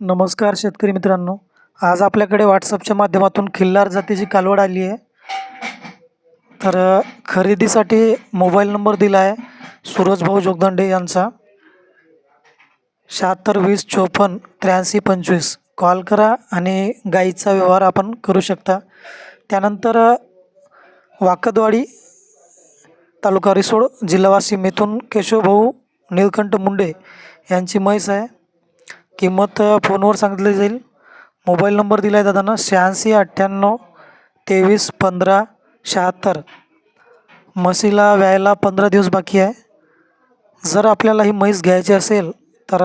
नमस्कार शेतकरी मित्रांनो. आज आपल्याकडे व्हॉट्सअपच्या माध्यमातून खिल्लार जातीची कालवड आली आहे. तर खरेदीसाठी मोबाईल नंबर दिला आहे. सूरजभाऊ जोगदंडे यांचा. शहात्तर वीस चोपन्न त्र्याऐंशी पंचवीस. कॉल करा आणि गाईचा व्यवहार आपण करू शकता. त्यानंतर वाकदवाडी तालुका रिसोड जिल्हा वाशिम येथून केशवभाऊ नीलकंठ मुंडे यांची म्हैस आहे. किंमत फोनवर सांगितली जाईल. मोबाईल नंबर दिला आहे दादानं शहाऐंशी अठ्ठ्याण्णव तेवीस पंधरा शहात्तर. म्हशीला व्यायला पंधरा दिवस बाकी आहे. जर आपल्याला ही म्हैस घ्यायची असेल तर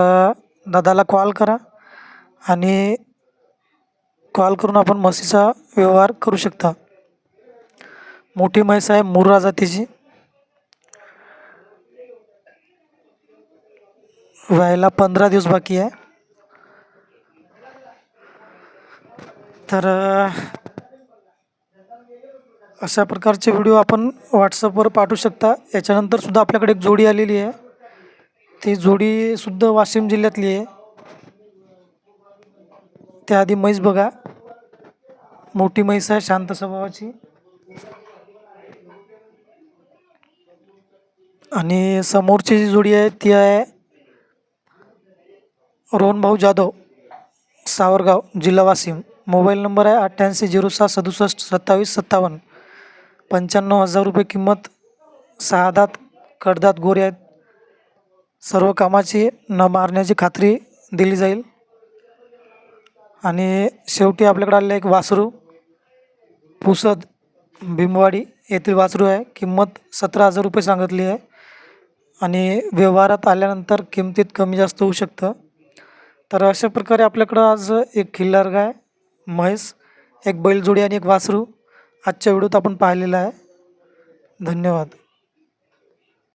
दादाला कॉल करा आणि कॉल करून आपण म्हशीचा व्यवहार करू शकता. मोठी म्हैस आहे मुर्रा जातीची. व्हायला पंधरा दिवस बाकी आहे. तर अशा प्रकारचे व्हिडिओ आपण व्हॉट्सअपवर पाठवू शकता. याच्यानंतरसुद्धा आपल्याकडे एक जोडी आलेली आहे. ती जोडीसुद्धा वाशिम जिल्ह्यातली आहे. त्याआधी म्हैस बघा. मोठी म्हैस आहे शांत स्वभावाची. आणि समोरची जी जोडी आहे ती आहे रोहनभाऊ जाधव सावरगाव जिल्हा वाशिम. मोबाईल नंबर आहे अठ्ठ्याऐंशी झिरो सहा सदुसष्ट सत्तावीस सत्तावन्न. पंच्याण्णव हजार रुपये किंमत सहा दात कडदात गोरे आहेत. सर्व कामाची न मारण्याची खात्री दिली जाईल. आणि शेवटी आपल्याकडे आलेलं एक वासरू पुसद भीमवाडी येथील वासरू आहे. किंमत सतरा हजार रुपये सांगितली आहे. आणि व्यवहारात आल्यानंतर किमतीत कमी जास्त होऊ शकतं. तर अशा प्रकारे आपल्याकडं आज एक खिल्लार गाय म्हैस एक बैलजोडी आणि एक वासरू आजच्या व्हिडिओत आपण पाहिलेलं आहे. धन्यवाद.